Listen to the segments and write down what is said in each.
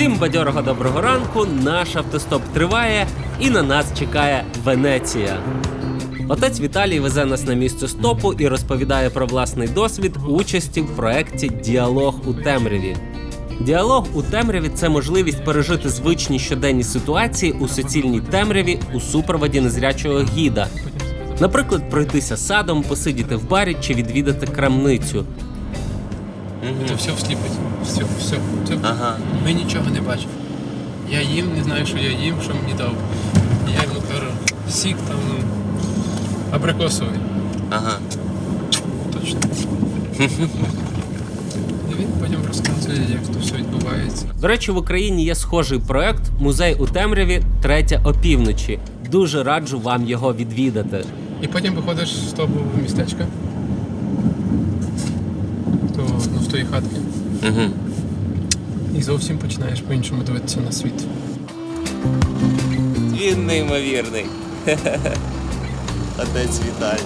Всім бадьорого доброго ранку. Наш автостоп триває, і на нас чекає Венеція. Отець Віталій везе нас на місце стопу і розповідає про власний досвід участі в проєкті Діалог у темряві. Діалог у темряві це можливість пережити звичні щоденні ситуації у суцільній темряві у супроводі незрячого гіда. Наприклад, пройтися садом, посидіти в барі чи відвідати крамницю. Це все всліпить. Все, все. Це... Ага. Ми нічого не бачимо. Я їм, не знаю, що я їм, що мені дав. Я йому кажу, сік там, ну, абрикосовий. Ага. Точно. І він потім розказує, як то все відбувається. До речі, в Україні є схожий проект Музей у темряві третя опівночі. Дуже раджу вам його відвідати. І потім виходиш з того містечка. То, ну, хатки. Угу. І зовсім починаєш по-іншому дивитися на світ. Він неймовірний. Отець Віталій.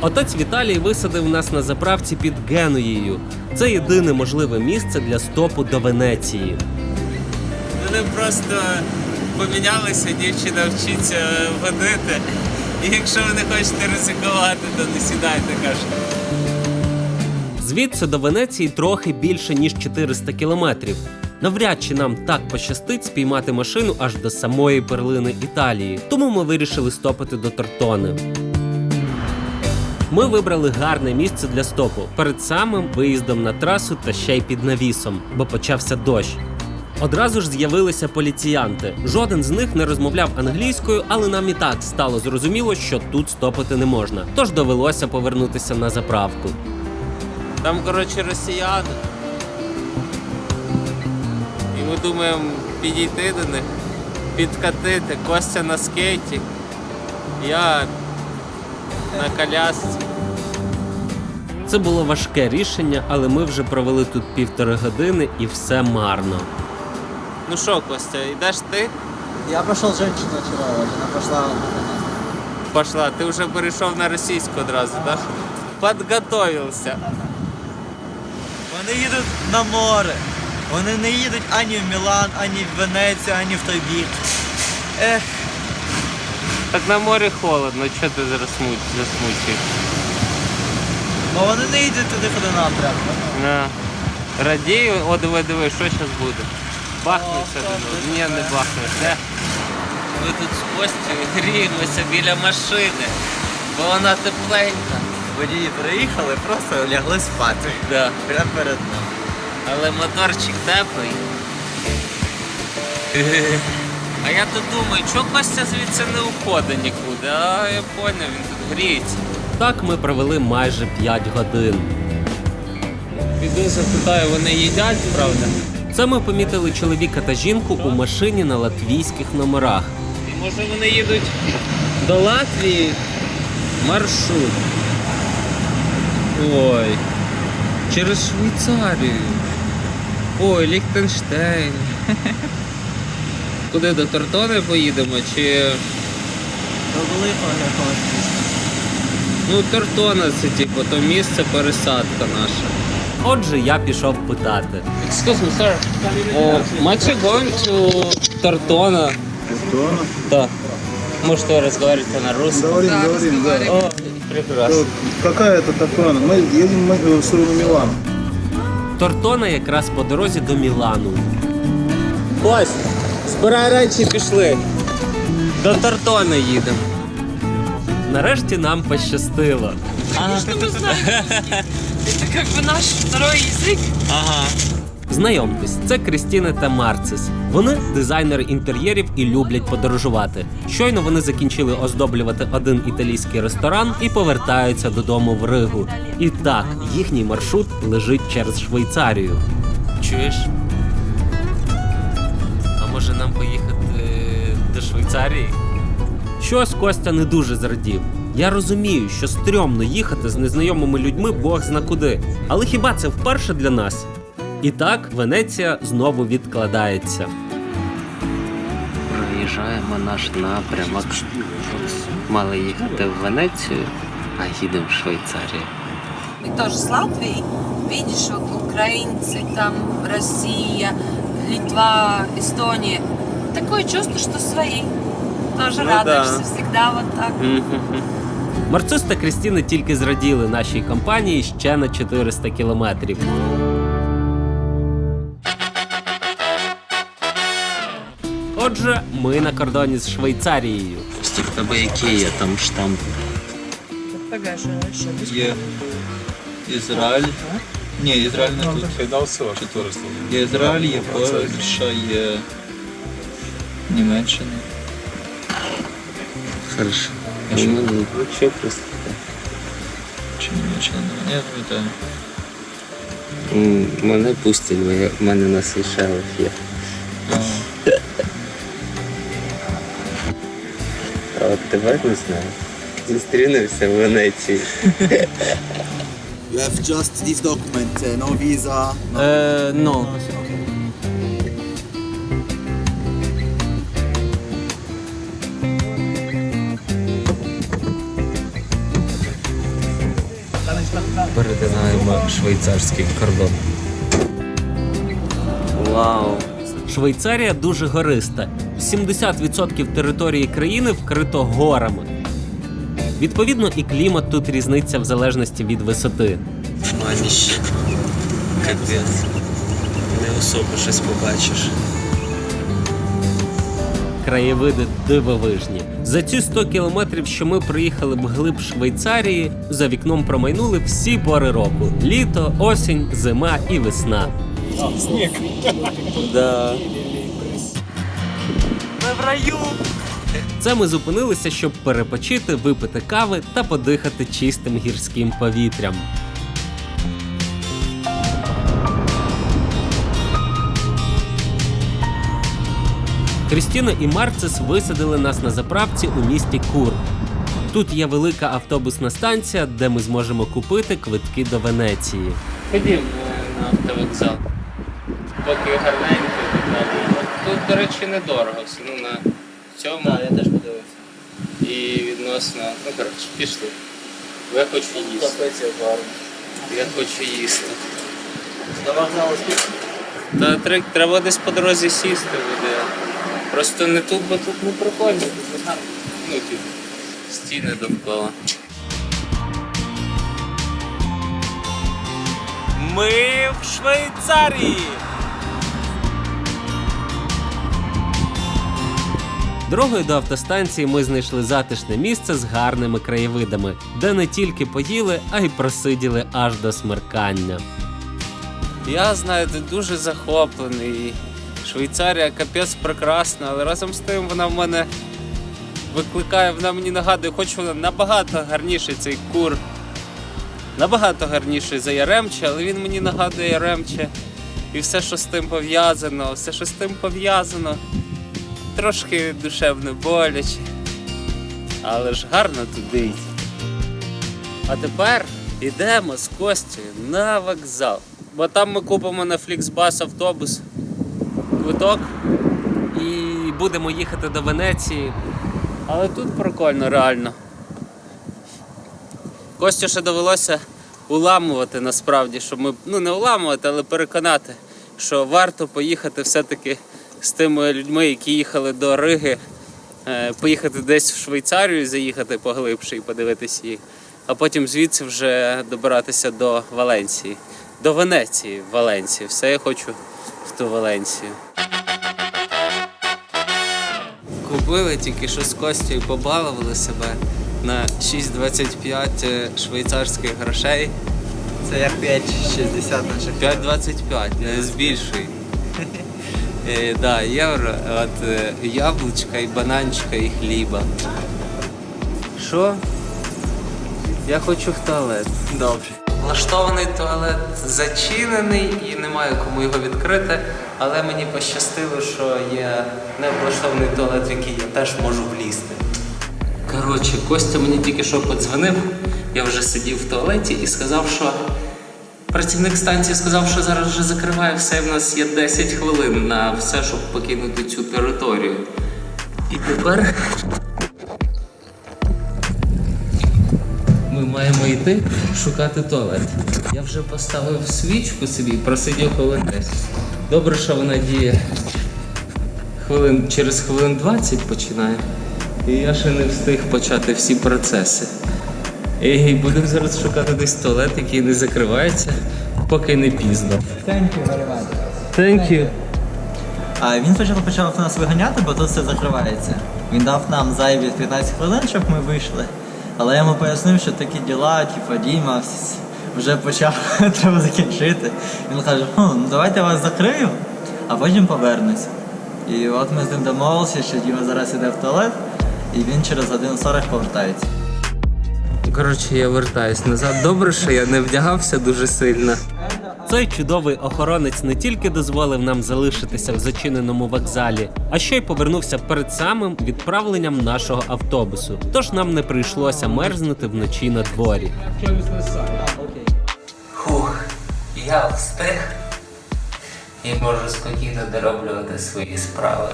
Отець Віталій висадив нас на заправці під Генуєю. Це єдине можливе місце для стопу до Венеції. Вони просто помінялися, дівчина вчиться водити. І якщо ви не хочете ризикувати, то не сідайте, каже. Звідси до Венеції трохи більше ніж 400 кілометрів. Навряд чи нам так пощастить спіймати машину аж до самої перлини Італії. Тому ми вирішили стопити до Тортони. Ми вибрали гарне місце для стопу перед самим виїздом на трасу та ще й під навісом, бо почався дощ. Одразу ж з'явилися поліціянти. Жоден з них не розмовляв англійською, але нам і так стало зрозуміло, що тут стопити не можна. Тож довелося повернутися на заправку. Там, коротше, росіяни. І ми думаємо підійти до них, підкатити. Костя на скейті, я на колясці. Це було важке рішення, але ми вже провели тут півтори години і все марно. Ну що, Костя, йдеш ти? Я пошел женщину очаровать, она пошла Пошла, ти вже перейшов на російську одразу, так? Підготовився. Вони їдуть на море. Вони не їдуть ані в Мілан, ані в Венецію, ані в той бік. Ех, Так на морі холодно, чого ти зараз смуть- засмучуєш? бо вони не їдуть туди, куди нам треба. На. Радію, о, диви, диви, що зараз буде? Бахнеться О, до так, Ні, не так. бахнеться. Ми тут з Костю гріємося біля машини, бо вона тепленька. Водії приїхали, просто лягли спати. Да. Прямо перед нами. Але моторчик теплий. А я тут думаю, чого Костя звідси не уходить нікуди? А я поняв, він тут гріється. Так ми провели майже 5 годин. Піду запитаю, вони їдять, правда? Це ми помітили чоловіка та жінку у машині на латвійських номерах. І може вони їдуть до Латвії маршрут. Ой. Через Швейцарію. Ой, Ліхтенштейн. Куди до Тортони поїдемо? Чи. До великого якогось. Ну, Тортона це типу то місце пересадка наша. Отже, я пішов питати. Excuse me, sir. Uh, much you going to Тортона? Тортона? Да. Можете разговаривать на русском? Говорим, говорим, да. О, прекрасно. Э, Какая это Тортона? Мы едем мы, э, в сторону Милана. Тортона якраз по дорозі до Мілану. Ось, збирай речі, пішли. До Тортони їдемо. Нарешті нам пощастило. Конечно, как бы наш второй язык. Ага. Знайомтесь, це Крістіна та Марцис. Вони дизайнери інтер'єрів і люблять подорожувати. Щойно вони закінчили оздоблювати один італійський ресторан і повертаються додому в Ригу. І так, їхній маршрут лежить через Швейцарію. Чуєш? А може нам поїхати до Швейцарії? Щось Костя не дуже зрадів. Я розумію, що стрьомно їхати з незнайомими людьми Бог зна куди. Але хіба це вперше для нас? І так Венеція знову відкладається. Проїжджаємо наш напрямок. Мали їхати в Венецію, а їдемо в Швейцарію. Мы тоже с Латвии. Видишь, вот украинцы, там Россия, Литва, Эстония. Такое чувство, что свои. Тоже Ну радуешься да. всегда вот так. Марцис та Крістіна тільки зраділи нашій компанії ще на 400 кілометрів. Отже, ми на кордоні з Швейцарією. Які є там штамп? Є Ізраїль. Ні, Ізраїль не тут. Є Ізраїль, є Польща, є Німеччина. Хорошо. Ну, ну, що просто? Чи Німеччина? Не пам'ятаю. М, Мене пустять, бо я- в мене на Сейшелах є. А, А от тепер не знаю. Зустрінемося в Венеції. You have just this document, uh, no visa. No. Е, ну. Швейцарський кордон. Вау! Швейцарія дуже гориста. 70% території країни вкрито горами. Відповідно, і клімат тут різниця в залежності від висоти. Маніще. Капець. Не особо щось побачиш. Краєвиди дивовижні. За ці 100 кілометрів, що ми приїхали вглиб Швейцарії, за вікном промайнули всі пори року: літо, осінь, зима і весна. Да. Це ми зупинилися, щоб перепочити, випити кави та подихати чистим гірським повітрям. Крістіна і Марцис висадили нас на заправці у місті Кур. Тут є велика автобусна станція, де ми зможемо купити квитки до Венеції. Ходім на автовокзал. Поки гарненько. Тут, до речі, недорого. Все, Ну, на цьому. Так, я теж подивився. І відносно. Ну, коротше, пішли. Я хочу їсти. Я хочу їсти. До вокзалу скільки? Та треба десь по дорозі сісти буде. Просто не тут, бо тут не прикольно. Ну, тут стіни довкола. Ми в Швейцарії. Дорогою до автостанції ми знайшли затишне місце з гарними краєвидами, де не тільки поїли, а й просиділи аж до смеркання. Я, знаєте, дуже захоплений. Швейцарія капець прекрасна, але разом з тим вона в мене викликає, вона мені нагадує, хоч вона набагато гарніший цей кур. Набагато гарніший за Яремче, але він мені нагадує Яремче. І все, що з тим пов'язано, все, що з тим пов'язано, трошки душевно боляче. Але ж гарно туди. йти. А тепер йдемо з Костю на вокзал. Бо там ми купимо на Flixbus автобус квиток. І будемо їхати до Венеції. Але тут прикольно, реально. Костю ще довелося уламувати насправді, щоб ми, ну не уламувати, але переконати, що варто поїхати все-таки з тими людьми, які їхали до Риги, е, поїхати десь в Швейцарію, заїхати поглибше і подивитися їх, а потім звідси вже добиратися до Валенції, до Венеції, Валенції. Все я хочу в ту Валенцію. Купили тільки що з Костю побалували себе на 6,25 швейцарських грошей. Це як 5,60 на 5,25, не збільшуй. Е, да, євро, от е, яблучка і бананчика і хліба. Що? Я хочу в туалет. Добре. Влаштований туалет зачинений і немає кому його відкрити, але мені пощастило, що є невлаштований туалет, в який я теж можу влізти. Коротше, Костя мені тільки що подзвонив. Я вже сидів в туалеті і сказав, що працівник станції сказав, що зараз вже закриває все. В нас є 10 хвилин на все, щоб покинути цю територію. І тепер ми маємо йти шукати туалет. Я вже поставив свічку собі і просидів хвилин 10. Добре, що вона діє хвилин через хвилин 20 починає. І я ще не встиг почати всі процеси. І будемо зараз шукати десь туалет, який не закривається, поки не пізно. Thank you very much. Thank you. А він спочатку почав нас виганяти, бо тут все закривається. Він дав нам зайві 15 хвилин, щоб ми вийшли. Але я йому пояснив, що такі діла, типу, Діма вже почав, треба закінчити. Він каже, ну давайте я вас закрию, а потім повернусь. І от ми з ним домовилися, що Діма зараз іде в туалет, і він через годину 40 повертається. Коротше, я вертаюсь назад. Добре, що я не вдягався дуже сильно. Цей чудовий охоронець не тільки дозволив нам залишитися в зачиненому вокзалі, а ще й повернувся перед самим відправленням нашого автобусу. Тож нам не прийшлося мерзнути вночі на дворі. Хух, я встиг і можу спокійно дороблювати свої справи.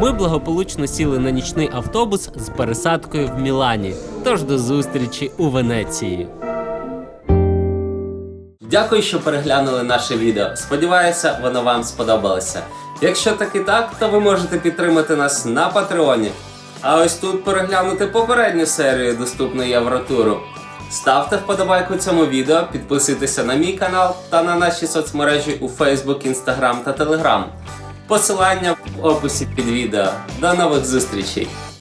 Ми благополучно сіли на нічний автобус з пересадкою в Мілані. Тож до зустрічі у Венеції. Дякую, що переглянули наше відео. Сподіваюся, воно вам сподобалося. Якщо так і так, то ви можете підтримати нас на Патреоні. А ось тут переглянути попередню серію доступної Євротуру. Ставте вподобайку цьому відео, підписуйтеся на мій канал та на наші соцмережі у Facebook, Instagram та Telegram. Посилання в описі під відео. До нових зустрічей!